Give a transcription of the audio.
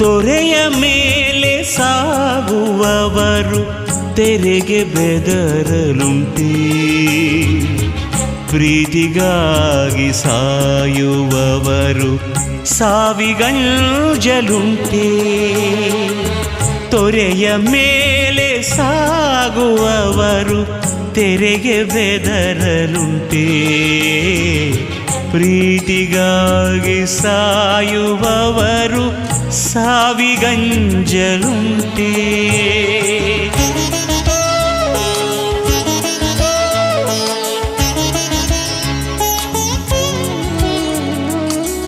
ತೊರೆಯ ಮೇಲೆ ಸಾಗುವವರು ತೆರೆಗೆ ಬೆದರಲುಂಟಿ. ಪ್ರೀತಿಗಾಗಿ ಸಾಯುವವರು ಸಾವಿಗಂಜಲುಂಟೆ. ತೊರೆಯ ಮೇಲೆ ಸಾಗುವವರು ತೆರೆಗೆ ಬೆದರಲುಂಟೆ. ಪ್ರೀತಿಗಾಗಿ ಸಾಯುವವರು ಸಾವಿಗಂಜಲುಂಟೇ